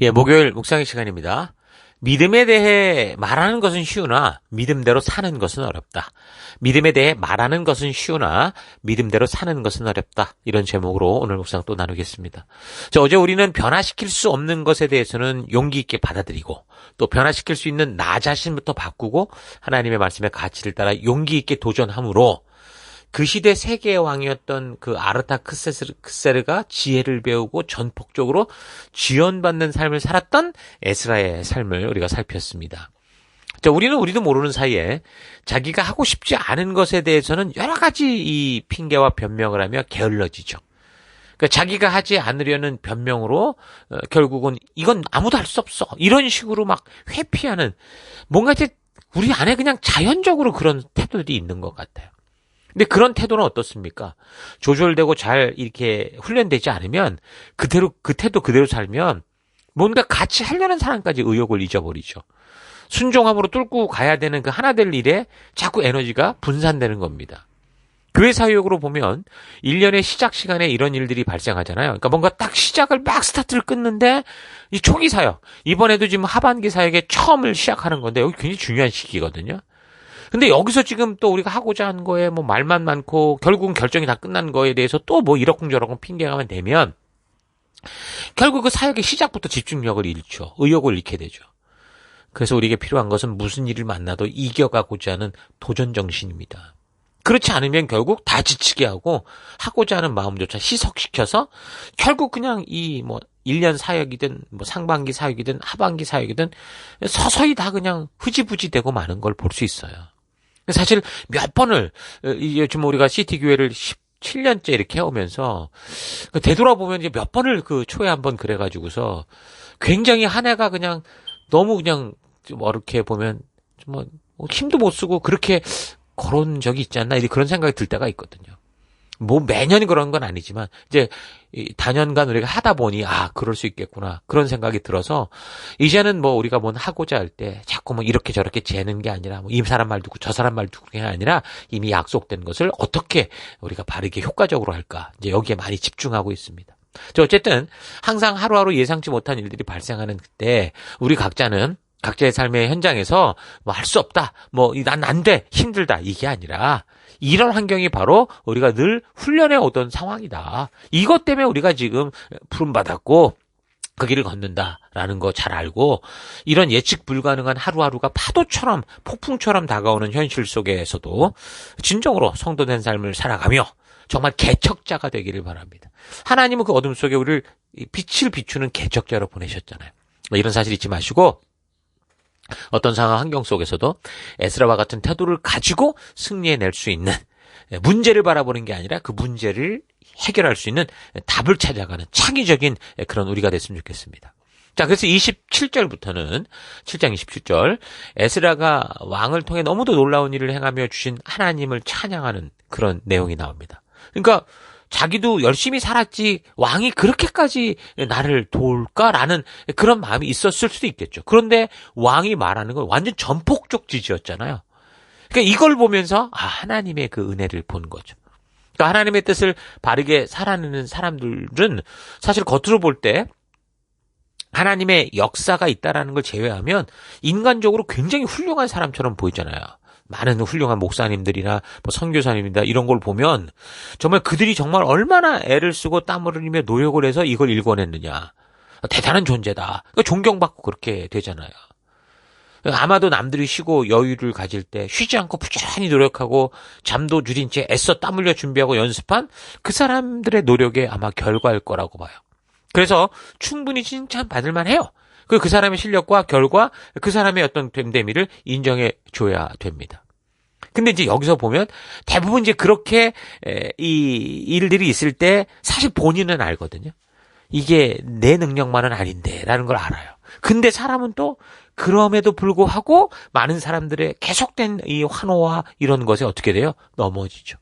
예, 목요일 묵상의 시간입니다. 믿음에 대해 말하는 것은 쉬우나 믿음대로 사는 것은 어렵다. 믿음에 대해 말하는 것은 쉬우나 믿음대로 사는 것은 어렵다. 이런 제목으로 오늘 묵상 또 나누겠습니다. 자, 어제 우리는 변화시킬 수 없는 것에 대해서는 용기 있게 받아들이고 또 변화시킬 수 있는 나 자신부터 바꾸고 하나님의 말씀의 가치를 따라 용기 있게 도전함으로 그 시대 세계의 왕이었던 그 아르타크세르가 지혜를 배우고 전폭적으로 지원받는 삶을 살았던 에스라의 삶을 우리가 살폈습니다. 자, 우리는 우리도 모르는 사이에 자기가 하고 싶지 않은 것에 대해서는 여러 가지 이 핑계와 변명을 하며 게을러지죠. 그러니까 자기가 하지 않으려는 변명으로 어, 결국은 이건 아무도 할 수 없어. 이런 식으로 막 회피하는 뭔가 이제 우리 안에 그냥 자연적으로 그런 태도들이 있는 것 같아요. 근데 그런 태도는 어떻습니까? 조절되고 잘 이렇게 훈련되지 않으면 그대로 그 태도 그대로 살면 뭔가 같이 하려는 사람까지 의욕을 잊어버리죠. 순종함으로 뚫고 가야 되는 그 하나 될 일에 자꾸 에너지가 분산되는 겁니다. 교회 사역으로 보면 1년의 시작 시간에 이런 일들이 발생하잖아요. 그러니까 뭔가 딱 시작을 막 스타트를 끊는데 이 초기 사역, 이번에도 지금 하반기 사역에 처음을 시작하는 건데 여기 굉장히 중요한 시기거든요. 근데 여기서 지금 또 우리가 하고자 하는 거에 뭐 말만 많고 결국은 결정이 다 끝난 거에 대해서 또 뭐 이러쿵저러쿵 핑계가면 되면 결국 그 사역의 시작부터 집중력을 잃죠. 의욕을 잃게 되죠. 그래서 우리에게 필요한 것은 무슨 일을 만나도 이겨가고자 하는 도전 정신입니다. 그렇지 않으면 결국 다 지치게 하고 하고자 하는 마음조차 희석시켜서 결국 그냥 이 뭐 1년 사역이든 뭐 상반기 사역이든 하반기 사역이든 서서히 다 그냥 흐지부지 되고 마는 걸 볼 수 있어요. 사실 몇 번을 요즘 우리가 시티 교회를 17년째 이렇게 해오면서 그 되돌아보면 이제 몇 번을 그 초에 한 번 그래가지고서 굉장히 한 해가 그냥 너무 그냥 좀 어렵게 보면 뭐 힘도 못 쓰고 그렇게 걸어온 적이 있지 않나 그런 생각이 들 때가 있거든요. 뭐 매년 그런 건 아니지만 이제 단연간 우리가 하다 보니 아 그럴 수 있겠구나 그런 생각이 들어서 이제는 뭐 우리가 뭔 하고자 할 때 자꾸 뭐 이렇게 저렇게 재는 게 아니라 뭐 이 사람 말 듣고 저 사람 말 듣고 게 아니라 이미 약속된 것을 어떻게 우리가 바르게 효과적으로 할까 이제 여기에 많이 집중하고 있습니다. 저 어쨌든 항상 하루하루 예상치 못한 일들이 발생하는 그때 우리 각자는 각자의 삶의 현장에서 뭐 할 수 없다, 뭐 난 안 돼, 힘들다 이게 아니라 이런 환경이 바로 우리가 늘 훈련해 오던 상황이다. 이것 때문에 우리가 지금 부름받았고 그 길을 걷는다라는 거 잘 알고 이런 예측 불가능한 하루하루가 파도처럼 폭풍처럼 다가오는 현실 속에서도 진정으로 성도된 삶을 살아가며 정말 개척자가 되기를 바랍니다. 하나님은 그 어둠 속에 우리를 빛을 비추는 개척자로 보내셨잖아요. 이런 사실 잊지 마시고 어떤 상황 환경 속에서도 에스라와 같은 태도를 가지고 승리해낼 수 있는 문제를 바라보는 게 아니라 그 문제를 해결할 수 있는 답을 찾아가는 창의적인 그런 우리가 됐으면 좋겠습니다. 자, 그래서 27절부터는 7장 27절 에스라가 왕을 통해 너무도 놀라운 일을 행하며 주신 하나님을 찬양하는 그런 내용이 나옵니다. 그러니까 자기도 열심히 살았지 왕이 그렇게까지 나를 도울까라는 그런 마음이 있었을 수도 있겠죠. 그런데 왕이 말하는 건 완전 전폭적 지지였잖아요. 그러니까 이걸 보면서 아 하나님의 그 은혜를 본 거죠. 그러니까 하나님의 뜻을 바르게 살아내는 사람들은 사실 겉으로 볼 때 하나님의 역사가 있다라는 걸 제외하면 인간적으로 굉장히 훌륭한 사람처럼 보이잖아요. 많은 훌륭한 목사님들이나 뭐 선교사님이다 이런 걸 보면 정말 그들이 정말 얼마나 애를 쓰고 땀을 흘리며 노력을 해서 이걸 읽어냈느냐. 대단한 존재다. 그러니까 존경받고 그렇게 되잖아요. 아마도 남들이 쉬고 여유를 가질 때 쉬지 않고 부지런히 노력하고 잠도 줄인 채 애써 땀 흘려 준비하고 연습한 그 사람들의 노력에 아마 결과일 거라고 봐요. 그래서 충분히 칭찬받을 만해요. 그, 그 사람의 실력과 결과, 그 사람의 어떤 됨됨이를 인정해 줘야 됩니다. 근데 이제 여기서 보면 대부분 이제 그렇게 이 일들이 있을 때 사실 본인은 알거든요. 이게 내 능력만은 아닌데라는 걸 알아요. 근데 사람은 또 그럼에도 불구하고 많은 사람들의 계속된 이 환호와 이런 것에 어떻게 돼요? 넘어지죠.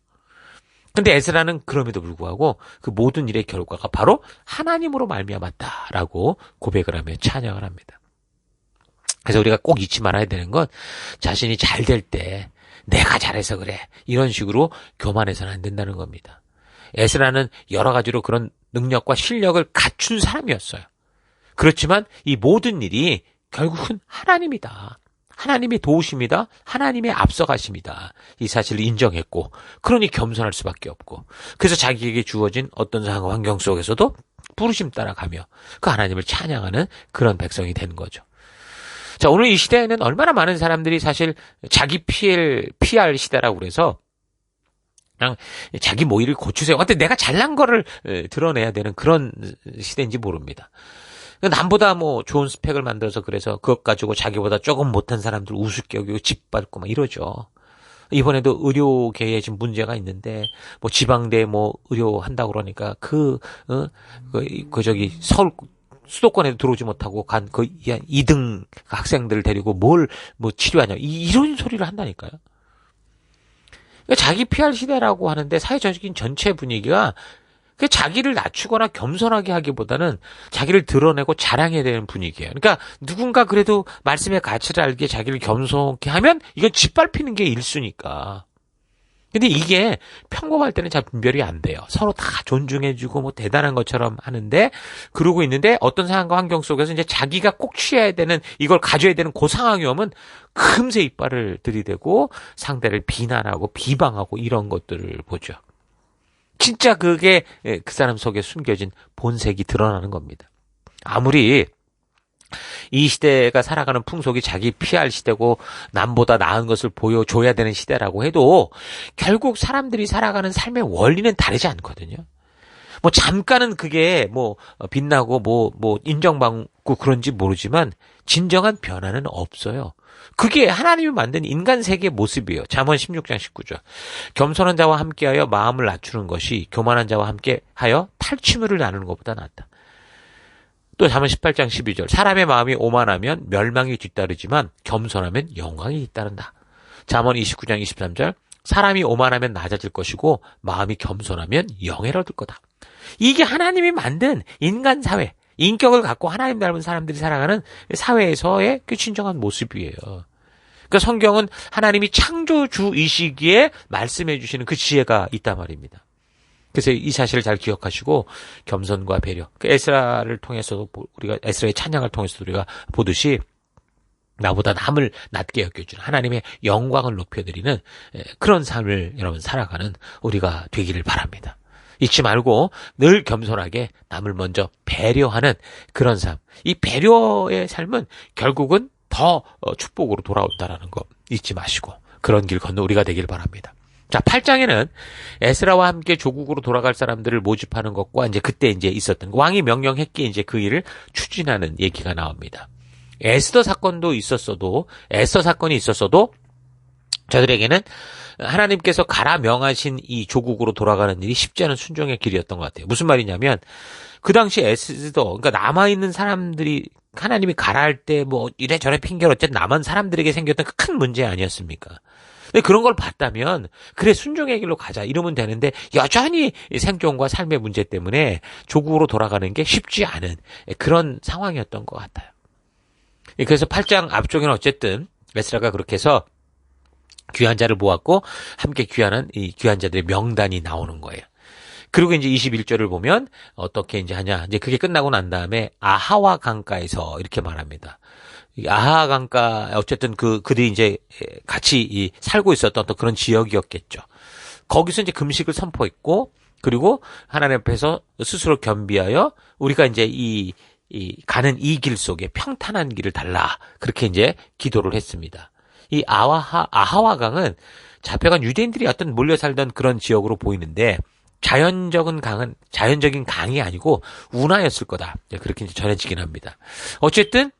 근데 에스라는 그럼에도 불구하고 그 모든 일의 결과가 바로 하나님으로 말미암았다라고 고백을 하며 찬양을 합니다. 그래서 우리가 꼭 잊지 말아야 되는 건 자신이 잘 될 때 내가 잘해서 그래 이런 식으로 교만해서는 안 된다는 겁니다. 에스라는 여러 가지로 그런 능력과 실력을 갖춘 사람이었어요. 그렇지만 이 모든 일이 결국은 하나님이다. 하나님의 도우심이다. 하나님의 앞서가심이다. 이 사실을 인정했고, 그러니 겸손할 수밖에 없고, 그래서 자기에게 주어진 어떤 환경 속에서도 부르심 따라가며 그 하나님을 찬양하는 그런 백성이 되는 거죠. 자, 오늘 이 시대에는 얼마나 많은 사람들이 사실 자기 피해, 피할 시대라고 그래서 그냥 자기 모의를 고추세요. 어때 내가 잘난 거를 드러내야 되는 그런 시대인지 모릅니다. 남보다 뭐 좋은 스펙을 만들어서 그래서 그것 가지고 자기보다 조금 못한 사람들 우습게 여기고 짓밟고 막 이러죠. 이번에도 의료계에 지금 문제가 있는데 뭐 지방대 뭐 의료 한다고 그러니까 그, 어, 그, 그 저기 서울 수도권에도 들어오지 못하고 간 그 2등 학생들을 데리고 뭘 뭐 치료하냐 이, 이런 소리를 한다니까요. 그러니까 자기 PR 시대라고 하는데 사회적인 전체 분위기가 그 자기를 낮추거나 겸손하게 하기보다는 자기를 드러내고 자랑해야 되는 분위기예요. 그러니까 누군가 그래도 말씀의 가치를 알게 자기를 겸손하게 하면 이건 짓밟히는 게 일수니까. 근데 이게 평범할 때는 잘 분별이 안 돼요. 서로 다 존중해주고 뭐 대단한 것처럼 하는데 그러고 있는데 어떤 상황과 환경 속에서 이제 자기가 꼭 취해야 되는 이걸 가져야 되는 그 상황이 오면 금세 이빨을 들이대고 상대를 비난하고 비방하고 이런 것들을 보죠. 진짜 그게 예, 그 사람 속에 숨겨진 본색이 드러나는 겁니다. 아무리 이 시대가 살아가는 풍속이 자기 피할 시대고 남보다 나은 것을 보여줘야 되는 시대라고 해도 결국 사람들이 살아가는 삶의 원리는 다르지 않거든요. 뭐 잠깐은 그게 뭐 빛나고 뭐뭐 뭐 인정받고 그런지 모르지만 진정한 변화는 없어요. 그게 하나님이 만든 인간 세계의 모습이에요. 잠언 16장 19절. 겸손한 자와 함께하여 마음을 낮추는 것이 교만한 자와 함께하여 탈취물을 나누는 것보다 낫다. 또 잠언 18장 12절. 사람의 마음이 오만하면 멸망이 뒤따르지만 겸손하면 영광이 뒤따른다. 잠언 29장 23절. 사람이 오만하면 낮아질 것이고 마음이 겸손하면 영예를 얻을 거다. 이게 하나님이 만든 인간 사회. 인격을 갖고 하나님 닮은 사람들이 살아가는 사회에서의 그 진정한 모습이에요. 그러니까 성경은 하나님이 창조주이시기에 말씀해 주시는 그 지혜가 있단 말입니다. 그래서 이 사실을 잘 기억하시고 겸손과 배려. 그 에스라를 통해서도 우리가 에스라의 찬양을 통해서도 우리가 보듯이 나보다 남을 낮게 여겨주는 하나님의 영광을 높여드리는 그런 삶을 여러분 살아가는 우리가 되기를 바랍니다. 잊지 말고 늘 겸손하게 남을 먼저 배려하는 그런 삶. 이 배려의 삶은 결국은 더 어, 축복으로 돌아온다라는 거 잊지 마시고 그런 길 건너 우리가 되길 바랍니다. 자, 8장에는 에스라와 함께 조국으로 돌아갈 사람들을 모집하는 것과 이제 그때 이제 있었던 왕이 명령했기에 이제 그 일을 추진하는 얘기가 나옵니다. 에스더 사건도 있었어도 에스더 사건이 있었어도 저들에게는 하나님께서 가라 명하신 이 조국으로 돌아가는 일이 쉽지 않은 순종의 길이었던 것 같아요. 무슨 말이냐면 그 당시 에스더 그러니까 남아 있는 사람들이 하나님이 가라 할 때 뭐 이래저래 핑계로 어쨌든 남은 사람들에게 생겼던 그큰 문제 아니었습니까? 근데 그런 걸 봤다면 그래 순종의 길로 가자 이러면 되는데 여전히 생존과 삶의 문제 때문에 조국으로 돌아가는 게 쉽지 않은 그런 상황이었던 것 같아요. 그래서 8장 앞쪽에는 어쨌든 에스라가 그렇게 해서 귀한 자를 모았고 함께 귀환한 이 귀한 자들의 명단이 나오는 거예요. 그리고 이제 21절을 보면 어떻게 이제 하냐. 이제 그게 끝나고 난 다음에 아하와 강가에서 이렇게 말합니다. 아하 강가 어쨌든 그 그들이 이제 같이 이 살고 있었던 또 그런 지역이었겠죠. 거기서 이제 금식을 선포했고 그리고 하나님 앞에서 스스로 겸비하여 우리가 이제 이, 이 가는 이 길 속에 평탄한 길을 달라 그렇게 이제 기도를 했습니다. 이 아하와 아하와 강은 잡혀간 유대인들이 어떤 몰려 살던 그런 지역으로 보이는데 자연적인 강은 자연적인 강이 아니고 운하였을 거다. 네, 그렇게 이제 전해지긴 합니다. 어쨌든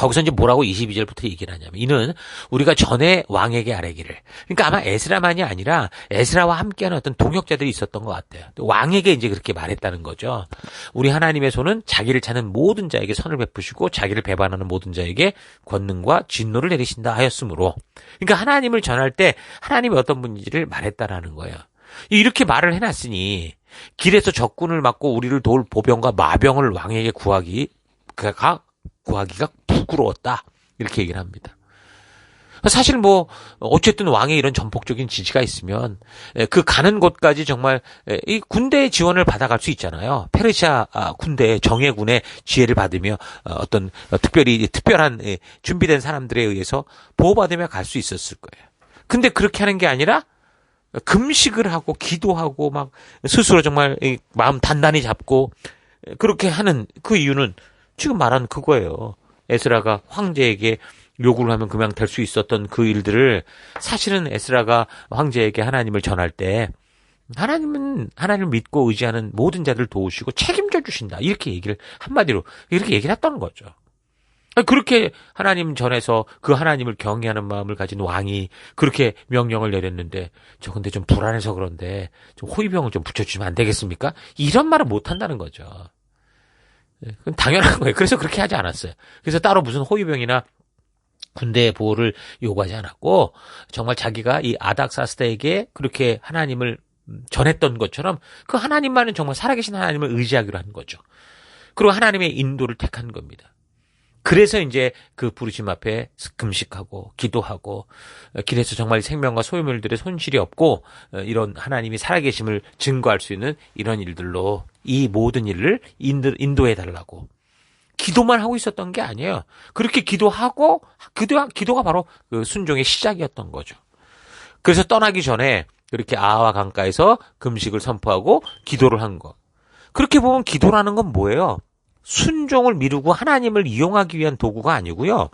거기서 이제 뭐라고 22절부터 얘기를 하냐면 이는 우리가 전에 왕에게 아뢰기를 그러니까 아마 에스라만이 아니라 에스라와 함께하는 어떤 동역자들이 있었던 것 같아요. 왕에게 이제 그렇게 말했다는 거죠. 우리 하나님의 손은 자기를 찾는 모든 자에게 선을 베푸시고 자기를 배반하는 모든 자에게 권능과 진노를 내리신다 하였으므로 그러니까 하나님을 전할 때 하나님이 어떤 분인지를 말했다라는 거예요. 이렇게 말을 해놨으니 길에서 적군을 막고 우리를 도울 보병과 마병을 왕에게 구하기 가 구하기가 부끄러웠다. 이렇게 얘기를 합니다. 사실 뭐 어쨌든 왕의 이런 전폭적인 지지가 있으면 예, 그 가는 곳까지 정말 예, 이 군대 지원을 받아갈 수 있잖아요. 페르시아 아, 군대 정예군의 지혜를 받으며 어, 어떤 특별히 특별한 예, 준비된 사람들에 의해서 보호받으며 갈 수 있었을 거예요. 근데 그렇게 하는 게 아니라 금식을 하고 기도하고 막 스스로 정말 마음 단단히 잡고 그렇게 하는 그 이유는 지금 말한 그거예요. 에스라가 황제에게 요구를 하면 그냥 될 수 있었던 그 일들을 사실은 에스라가 황제에게 하나님을 전할 때 하나님은 하나님을 믿고 의지하는 모든 자들을 도우시고 책임져 주신다. 이렇게 얘기를 한마디로 이렇게 얘기를 했던 거죠. 그렇게 하나님 전에서 그 하나님을 경외하는 마음을 가진 왕이 그렇게 명령을 내렸는데 저 근데 좀 불안해서 그런데 좀 호위병을 좀 붙여주면 안 되겠습니까? 이런 말을 못 한다는 거죠. 예, 그건 당연한 거예요. 그래서 그렇게 하지 않았어요. 그래서 따로 무슨 호위병이나 군대의 보호를 요구하지 않았고 정말 자기가 이 아닥사스다에게 그렇게 하나님을 전했던 것처럼 그 하나님만은 정말 살아계신 하나님을 의지하기로 한 거죠. 그리고 하나님의 인도를 택한 겁니다. 그래서 이제 그 부르심 앞에 금식하고 기도하고 길에서 정말 생명과 소유물들의 손실이 없고 이런 하나님이 살아계심을 증거할 수 있는 이런 일들로 이 모든 일을 인도, 인도해 달라고 기도만 하고 있었던 게 아니에요. 그렇게 기도하고 기도 기도가 바로 그 순종의 시작이었던 거죠. 그래서 떠나기 전에 그렇게 아와 강가에서 금식을 선포하고 기도를 한 거. 그렇게 보면 기도라는 건 뭐예요? 순종을 미루고 하나님을 이용하기 위한 도구가 아니고요.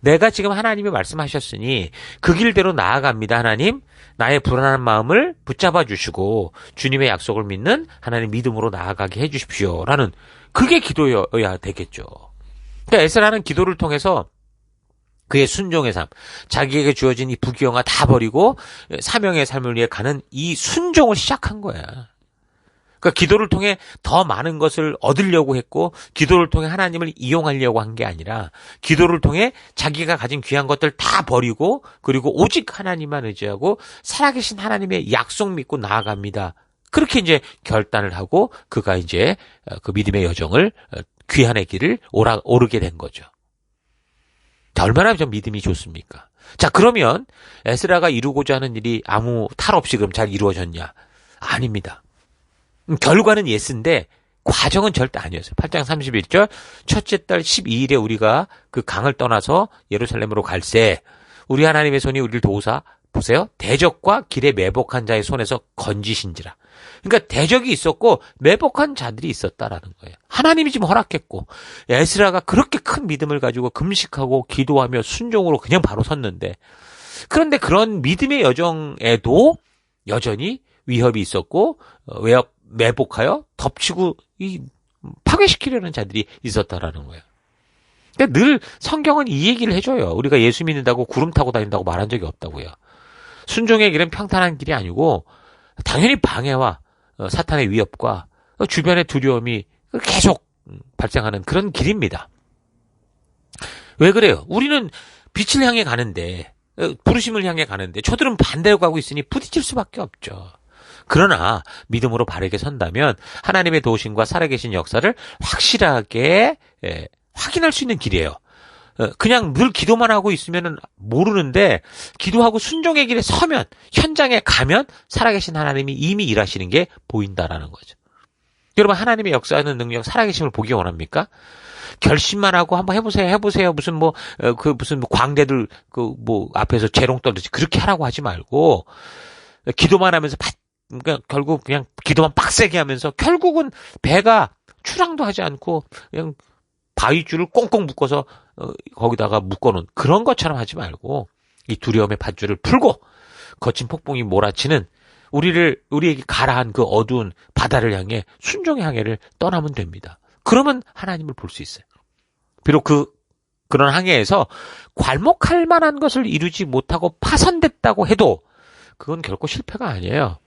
내가 지금 하나님이 말씀하셨으니 그 길대로 나아갑니다. 하나님, 나의 불안한 마음을 붙잡아 주시고 주님의 약속을 믿는 하나님 믿음으로 나아가게 해 주십시오라는 그게 기도여야 되겠죠. 그러니까 에스라는 기도를 통해서 그의 순종의 삶, 자기에게 주어진 이 부귀영화 다 버리고 사명의 삶을 위해 가는 이 순종을 시작한 거야. 그러니까 기도를 통해 더 많은 것을 얻으려고 했고 기도를 통해 하나님을 이용하려고 한 게 아니라 기도를 통해 자기가 가진 귀한 것들 다 버리고 그리고 오직 하나님만 의지하고 살아계신 하나님의 약속 믿고 나아갑니다. 그렇게 이제 결단을 하고 그가 이제 어, 그 믿음의 여정을 어, 귀한의 길을 오라, 오르게 된 거죠. 자, 얼마나 좀 믿음이 좋습니까? 자, 그러면 에스라가 이루고자 하는 일이 아무 탈 없이 그럼 잘 이루어졌냐? 아닙니다. 음, 결과는 예스인데 과정은 절대 아니었어요. 8장 31절 첫째 달 12일에 우리가 그 강을 떠나서 예루살렘으로 갈새 우리 하나님의 손이 우리를 도우사 보세요. 대적과 길에 매복한 자의 손에서 건지신지라. 그러니까 대적이 있었고 매복한 자들이 있었다라는 거예요. 하나님이 지금 허락했고 에스라가 그렇게 큰 믿음을 가지고 금식하고 기도하며 순종으로 그냥 바로 섰는데 그런데 그런 믿음의 여정에도 여전히 위협이 있었고 어, 외협 매복하여 덮치고 이 파괴시키려는 자들이 있었다라는 거예요. 그러니까 늘 성경은 이 얘기를 해줘요. 우리가 예수 믿는다고 구름 타고 다닌다고 말한 적이 없다고요. 순종의 길은 평탄한 길이 아니고 당연히 방해와 어, 사탄의 위협과 주변의 두려움이 계속 발생하는 그런 길입니다. 왜 그래요? 우리는 빛을 향해 가는데 어, 부르심을 향해 가는데 저들은 반대로 가고 있으니 부딪힐 수밖에 없죠. 그러나 믿음으로 바르게 선다면 하나님의 도우심과 살아계신 역사를 확실하게 예, 확인할 수 있는 길이에요. 어, 그냥 늘 기도만 하고 있으면 모르는데 기도하고 순종의 길에 서면 현장에 가면 살아계신 하나님이 이미 일하시는 게 보인다라는 거죠. 여러분 하나님의 역사하는 능력 살아계심을 보기 원합니까? 결심만 하고 한번 해보세요, 해보세요. 무슨 뭐, 어, 그 무슨 뭐 광대들 그 뭐 앞에서 재롱 떨듯이 그렇게 하라고 하지 말고 기도만 하면서 그러니까 결국 그냥 기도만 빡세게 하면서 결국은 배가 출항도 하지 않고 그냥 바위줄을 꽁꽁 묶어서 어, 거기다가 묶어놓은 그런 것처럼 하지 말고 이 두려움의 밧줄을 풀고 거친 폭풍이 몰아치는 우리를 우리에게 가라한 그 어두운 바다를 향해 순종의 항해를 떠나면 됩니다. 그러면 하나님을 볼 수 있어요. 비록 그 그런 항해에서 괄목할 만한 것을 이루지 못하고 파손됐다고 해도 그건 결코 실패가 아니에요.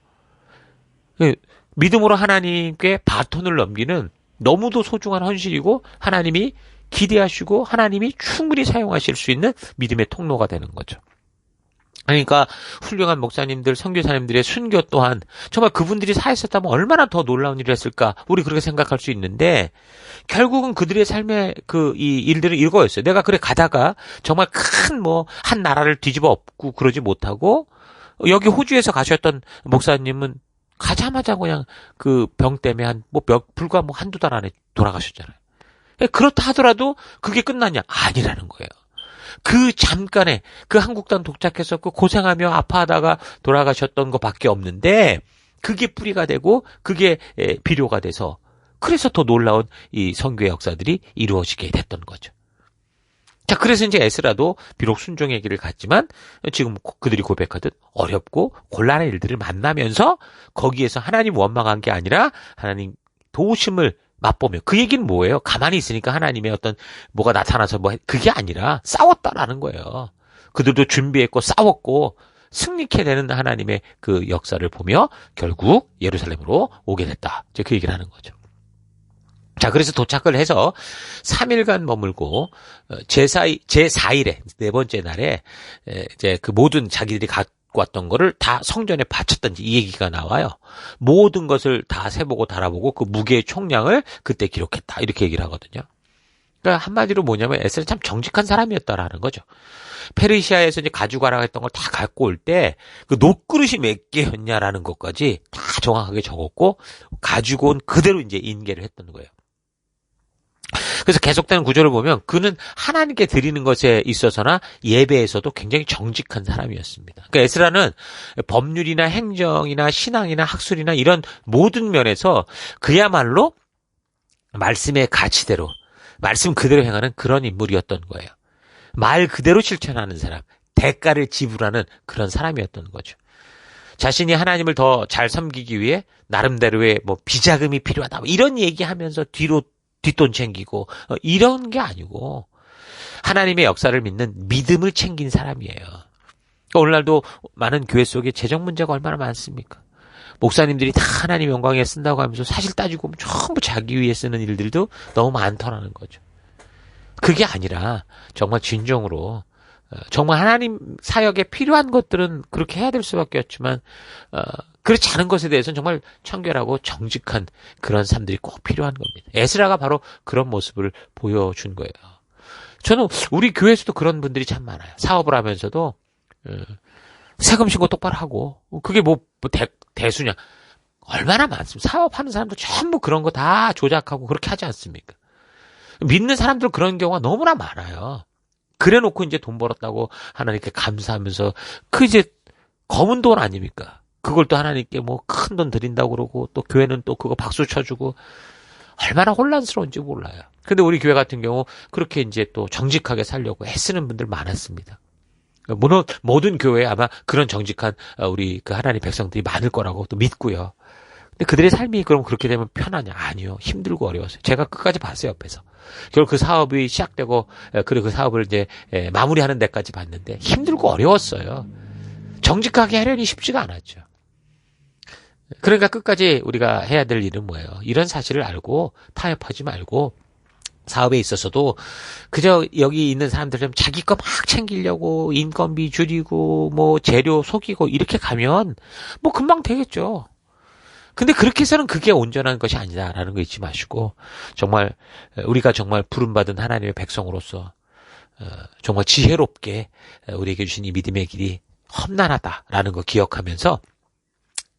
그 믿음으로 하나님께 바톤을 넘기는 너무도 소중한 헌신이고 하나님이 기대하시고 하나님이 충분히 사용하실 수 있는 믿음의 통로가 되는 거죠. 그러니까 훌륭한 목사님들, 선교사님들의 순교 또한 정말 그분들이 살았었다면 얼마나 더 놀라운 일을 했을까? 우리 그렇게 생각할 수 있는데 결국은 그들의 삶의 그 이 일들을 이거였어요. 내가 그래 가다가 정말 큰 뭐 한 나라를 뒤집어 엎고 그러지 못하고 여기 호주에서 가셨던 목사님은 가자마자 그냥 그 병 때문에 한 뭐 몇 불과 뭐 한두 달 안에 돌아가셨잖아요. 그렇다 하더라도 그게 끝났냐? 아니라는 거예요. 그 잠깐에 그 한국당 도착해서 그 고생하며 아파하다가 돌아가셨던 것밖에 없는데 그게 뿌리가 되고 그게 비료가 돼서 그래서 더 놀라운 이 선교의 역사들이 이루어지게 됐던 거죠. 자, 그래서 이제 에스라도 비록 순종의 길을 갔지만 지금 그들이 고백하듯 어렵고 곤란한 일들을 만나면서 거기에서 하나님 원망한 게 아니라 하나님 도우심을 맛보며 그 얘기는 뭐예요? 가만히 있으니까 하나님의 어떤 뭐가 나타나서 뭐 그게 아니라 싸웠다라는 거예요. 그들도 준비했고 싸웠고 승리케 되는 하나님의 그 역사를 보며 결국 예루살렘으로 오게 됐다. 이제 그 얘기를 하는 거죠. 자, 그래서 도착을 해서 3일간 머물고 제4, 제4일에 네 번째 날에 이제 그 모든 자기들이 갖고 왔던 거를 다 성전에 바쳤던지 이 얘기가 나와요. 모든 것을 다 세보고 달아보고 그 무게의 총량을 그때 기록했다. 이렇게 얘기를 하거든요. 그러니까 한마디로 뭐냐면 에스는 참 정직한 사람이었다라는 거죠. 페르시아에서 이제 가져가라 했던 걸 다 갖고 올 때 그 녹그릇이 몇 개였냐라는 것까지 다 정확하게 적었고 가지고 온 그대로 이제 인계를 했던 거예요. 그래서 계속되는 구조를 보면 그는 하나님께 드리는 것에 있어서나 예배에서도 굉장히 정직한 사람이었습니다. 그러니까 에스라는 법률이나 행정이나 신앙이나 학술이나 이런 모든 면에서 그야말로 말씀의 가치대로 말씀 그대로 행하는 그런 인물이었던 거예요. 말 그대로 실천하는 사람, 대가를 지불하는 그런 사람이었던 거죠. 자신이 하나님을 더 잘 섬기기 위해 나름대로의 뭐 비자금이 필요하다 뭐 이런 얘기하면서 뒤로 뒷돈 챙기고 어, 이런 게 아니고 하나님의 역사를 믿는 믿음을 챙긴 사람이에요. 그러니까 오늘날도 많은 교회 속에 재정 문제가 얼마나 많습니까? 목사님들이 다 하나님 영광에 쓴다고 하면서 사실 따지고 보면 전부 자기 위해 쓰는 일들도 너무 많더라는 거죠. 그게 아니라 정말 진정으로 어, 정말 하나님 사역에 필요한 것들은 그렇게 해야 될 수밖에 없지만 어, 그렇지 않은 것에 대해서는 정말 청결하고 정직한 그런 사람들이 꼭 필요한 겁니다. 에스라가 바로 그런 모습을 보여준 거예요. 저는 우리 교회에서도 그런 분들이 참 많아요. 사업을 하면서도 어, 세금 신고 똑바로 하고 그게 뭐, 뭐 대, 대수냐 얼마나 많습니까? 사업하는 사람도 전부 그런 거 다 조작하고 그렇게 하지 않습니까? 믿는 사람들 그런 경우가 너무나 많아요. 그래 놓고 이제 돈 벌었다고 하나님께 감사하면서 그 이제 검은 돈 아닙니까? 그걸 또 하나님께 뭐 큰 돈 드린다고 그러고 또 교회는 또 그거 박수 쳐주고 얼마나 혼란스러운지 몰라요. 근데 우리 교회 같은 경우 그렇게 이제 또 정직하게 살려고 애쓰는 분들 많았습니다. 물론 모든 교회에 아마 그런 정직한 어, 우리 그 하나님 백성들이 많을 거라고 또 믿고요. 근데 그들의 삶이 그럼 그렇게 되면 편하냐? 아니요. 힘들고 어려웠어요. 제가 끝까지 봤어요, 옆에서. 결국 그 사업이 시작되고, 그리고 그 사업을 이제 마무리하는 데까지 봤는데 힘들고 어려웠어요. 정직하게 하려니 쉽지가 않았죠. 그러니까 끝까지 우리가 해야 될 일은 뭐예요? 이런 사실을 알고 타협하지 말고 사업에 있어서도 그저 여기 있는 사람들은 자기 거 막 챙기려고 인건비 줄이고 뭐 재료 속이고 이렇게 가면 뭐 금방 되겠죠. 근데 그렇게 해서는 그게 온전한 것이 아니다라는 거 잊지 마시고 정말 우리가 정말 부름받은 하나님의 백성으로서 어, 정말 지혜롭게 우리에게 주신 이 믿음의 길이 험난하다라는 거 기억하면서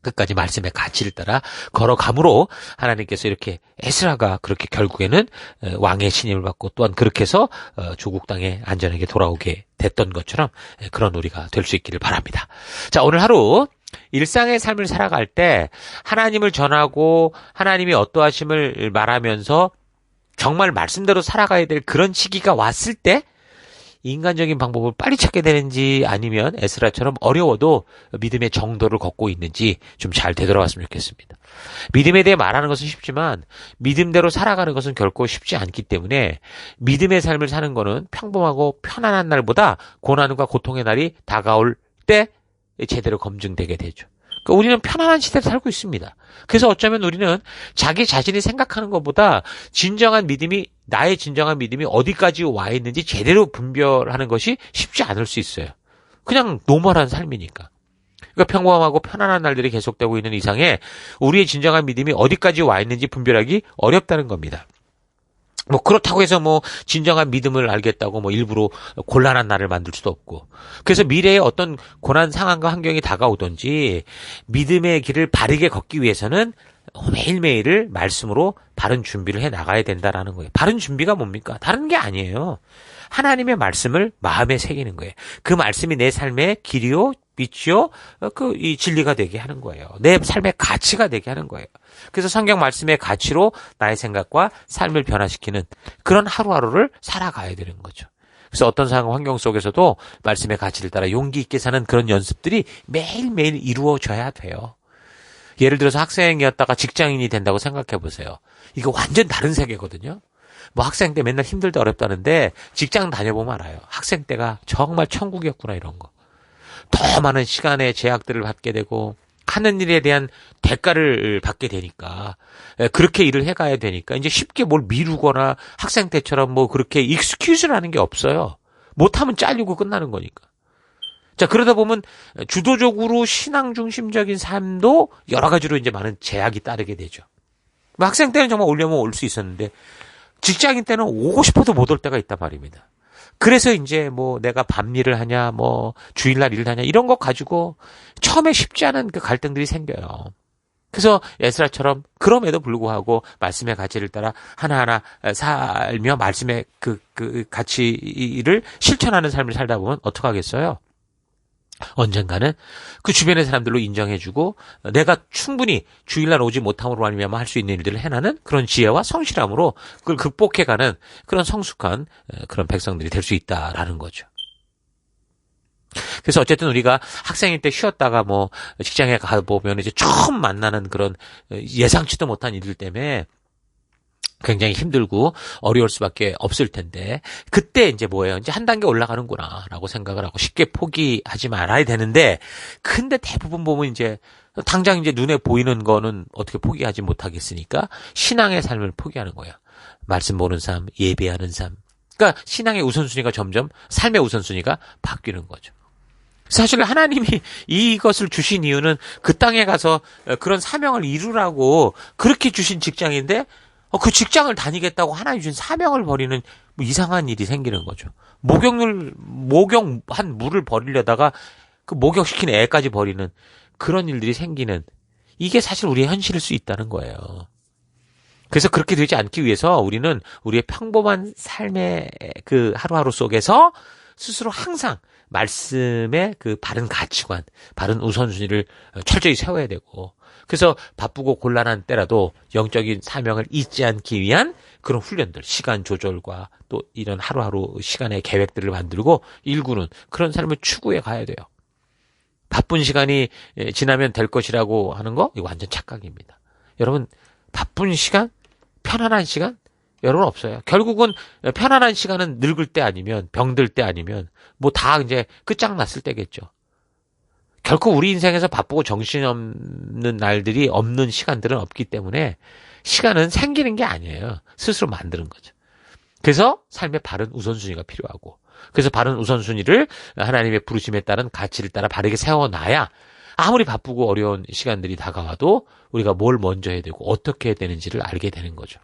끝까지 말씀의 가치를 따라 걸어감으로 하나님께서 이렇게 에스라가 그렇게 결국에는 어, 왕의 신임을 받고 또한 그렇게 해서 어, 조국 땅에 안전하게 돌아오게 됐던 것처럼 그런 우리가 될 수 있기를 바랍니다. 자, 오늘 하루 일상의 삶을 살아갈 때 하나님을 전하고 하나님이 어떠하심을 말하면서 정말 말씀대로 살아가야 될 그런 시기가 왔을 때 인간적인 방법을 빨리 찾게 되는지 아니면 에스라처럼 어려워도 믿음의 정도를 걷고 있는지 좀 잘 되돌아봤으면 좋겠습니다. 믿음에 대해 말하는 것은 쉽지만 믿음대로 살아가는 것은 결코 쉽지 않기 때문에 믿음의 삶을 사는 것은 평범하고 편안한 날보다 고난과 고통의 날이 다가올 때 제대로 검증되게 되죠. 그러니까 우리는 편안한 시대를 살고 있습니다. 그래서 어쩌면 우리는 자기 자신이 생각하는 것보다 진정한 믿음이 나의 진정한 믿음이 어디까지 와 있는지 제대로 분별하는 것이 쉽지 않을 수 있어요. 그냥 노멀한 삶이니까. 그러니까 평범하고 편안한 날들이 계속되고 있는 이상에 우리의 진정한 믿음이 어디까지 와 있는지 분별하기 어렵다는 겁니다. 뭐 그렇다고 해서 뭐 진정한 믿음을 알겠다고 뭐 일부러 곤란한 날을 만들 수도 없고 그래서 미래에 어떤 고난 상황과 환경이 다가오든지 믿음의 길을 바르게 걷기 위해서는 매일매일을 말씀으로 바른 준비를 해 나가야 된다라는 거예요. 바른 준비가 뭡니까? 다른 게 아니에요. 하나님의 말씀을 마음에 새기는 거예요. 그 말씀이 내 삶의 길이요, 빛이요, 어, 그, 이 진리가 되게 하는 거예요. 내 삶의 가치가 되게 하는 거예요. 그래서 성경 말씀의 가치로 나의 생각과 삶을 변화시키는 그런 하루하루를 살아가야 되는 거죠. 그래서 어떤 상황 환경 속에서도 말씀의 가치를 따라 용기 있게 사는 그런 연습들이 매일매일 이루어져야 돼요. 예를 들어서 학생이었다가 직장인이 된다고 생각해 보세요. 이거 완전 다른 세계거든요. 뭐 학생 때 맨날 힘들다 어렵다는데 직장 다녀보면 알아요. 학생 때가 정말 천국이었구나 이런 거. 더 많은 시간의 제약들을 받게 되고 하는 일에 대한 대가를 받게 되니까 예, 그렇게 일을 해가야 되니까 이제 쉽게 뭘 미루거나 학생 때처럼 뭐 그렇게 익스큐즈라는 게 없어요. 못하면 잘리고 끝나는 거니까. 자 그러다 보면 주도적으로 신앙 중심적인 삶도 여러 가지로 이제 많은 제약이 따르게 되죠. 뭐 학생 때는 정말 오려면 올 수 있었는데 직장인 때는 오고 싶어도 못 올 때가 있단 말입니다. 그래서 이제 뭐 내가 밤 일을 하냐, 뭐 주일날 일을 하냐 이런 거 가지고 처음에 쉽지 않은 그 갈등들이 생겨요. 그래서 에스라처럼 그럼에도 불구하고 말씀의 가치를 따라 하나하나 살며 말씀의 그, 그 가치를 실천하는 삶을 살다 보면 어떡하겠어요? 언젠가는 그 주변의 사람들로 인정해주고 내가 충분히 주일날 오지 못함으로 말미암아 할 수 있는 일들을 해나는 그런 지혜와 성실함으로 그걸 극복해가는 그런 성숙한 그런 백성들이 될 수 있다라는 거죠. 그래서 어쨌든 우리가 학생일 때 쉬었다가 뭐 직장에 가보면 이제 처음 만나는 그런 예상치도 못한 일들 때문에 굉장히 힘들고 어려울 수밖에 없을 텐데 그때 이제 뭐예요? 이제 한 단계 올라가는구나라고 생각을 하고 쉽게 포기하지 말아야 되는데 근데 대부분 보면 이제 당장 이제 눈에 보이는 거는 어떻게 포기하지 못하겠으니까 신앙의 삶을 포기하는 거예요. 말씀 보는 삶, 예배하는 삶. 그러니까 신앙의 우선순위가 점점 삶의 우선순위가 바뀌는 거죠. 사실 하나님이 이것을 주신 이유는 그 땅에 가서 그런 사명을 이루라고 그렇게 주신 직장인데 어, 그 직장을 다니겠다고 하나님 주신 사명을 버리는 뭐 이상한 일이 생기는 거죠. 목욕을, 목욕한 물을 버리려다가 그 목욕시킨 애까지 버리는 그런 일들이 생기는 이게 사실 우리의 현실일 수 있다는 거예요. 그래서 그렇게 되지 않기 위해서 우리는 우리의 평범한 삶의 그 하루하루 속에서 스스로 항상 말씀의 그 바른 가치관, 바른 우선순위를 철저히 세워야 되고 그래서 바쁘고 곤란한 때라도 영적인 사명을 잊지 않기 위한 그런 훈련들, 시간 조절과 또 이런 하루하루 시간의 계획들을 만들고 일구는 그런 삶을 추구해 가야 돼요. 바쁜 시간이 지나면 될 것이라고 하는 거, 이거 완전 착각입니다. 여러분, 바쁜 시간? 편안한 시간? 여러분 없어요. 결국은 편안한 시간은 늙을 때 아니면 병들 때 아니면 뭐 다 이제 끝장났을 때겠죠. 결코 우리 인생에서 바쁘고 정신없는 날들이 없는 시간들은 없기 때문에 시간은 생기는 게 아니에요. 스스로 만드는 거죠. 그래서 삶의 바른 우선순위가 필요하고 그래서 바른 우선순위를 하나님의 부르심에 따른 가치를 따라 바르게 세워놔야 아무리 바쁘고 어려운 시간들이 다가와도 우리가 뭘 먼저 해야 되고 어떻게 해야 되는지를 알게 되는 거죠.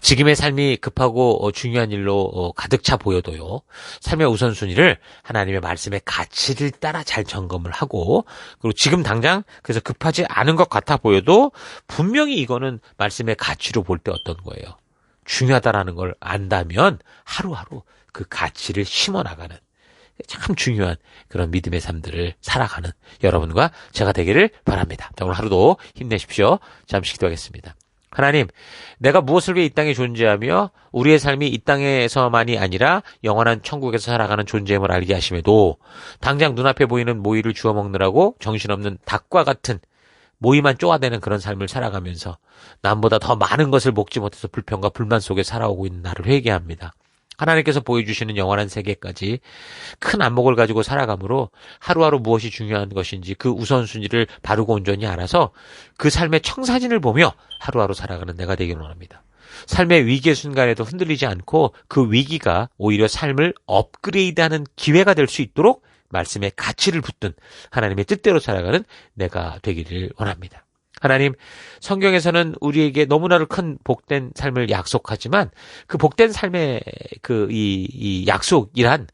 지금의 삶이 급하고 어, 중요한 일로 어, 가득 차 보여도요. 삶의 우선순위를 하나님의 말씀의 가치를 따라 잘 점검을 하고 그리고 지금 당장 그래서 급하지 않은 것 같아 보여도 분명히 이거는 말씀의 가치로 볼 때 어떤 거예요. 중요하다라는 걸 안다면 하루하루 그 가치를 심어 나가는 참 중요한 그런 믿음의 삶들을 살아가는 여러분과 제가 되기를 바랍니다. 자, 오늘 하루도 힘내십시오. 잠시 기도하겠습니다. 하나님, 내가 무엇을 위해 이 땅에 존재하며 우리의 삶이 이 땅에서만이 아니라 영원한 천국에서 살아가는 존재임을 알게 하심에도 당장 눈앞에 보이는 모이를 주워 먹느라고 정신없는 닭과 같은 모이만 쪼아대는 그런 삶을 살아가면서 남보다 더 많은 것을 먹지 못해서 불평과 불만 속에 살아오고 있는 나를 회개합니다. 하나님께서 보여주시는 영원한 세계까지 큰 안목을 가지고 살아가므로 하루하루 무엇이 중요한 것인지 그 우선순위를 바르고 온전히 알아서 그 삶의 청사진을 보며 하루하루 살아가는 내가 되기를 원합니다. 삶의 위기의 순간에도 흔들리지 않고 그 위기가 오히려 삶을 업그레이드하는 기회가 될 수 있도록 말씀의 가치를 붙든 하나님의 뜻대로 살아가는 내가 되기를 원합니다. 하나님, 성경에서는 우리에게 너무나도 큰 복된 삶을 약속하지만 그 복된 삶의 그 이 이 약속이란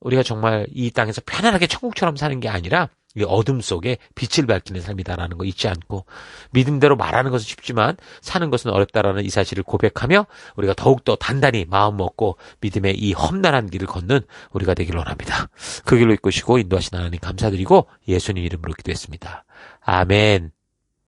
우리가 정말 이 땅에서 편안하게 천국처럼 사는 게 아니라 이 어둠 속에 빛을 밝히는 삶이다라는 거 잊지 않고 믿음대로 말하는 것은 쉽지만 사는 것은 어렵다라는 이 사실을 고백하며 우리가 더욱더 단단히 마음 먹고 믿음의 이 험난한 길을 걷는 우리가 되기를 원합니다. 그 길로 이끄시고 인도하신 하나님 감사드리고 예수님 이름으로 기도했습니다. 아멘.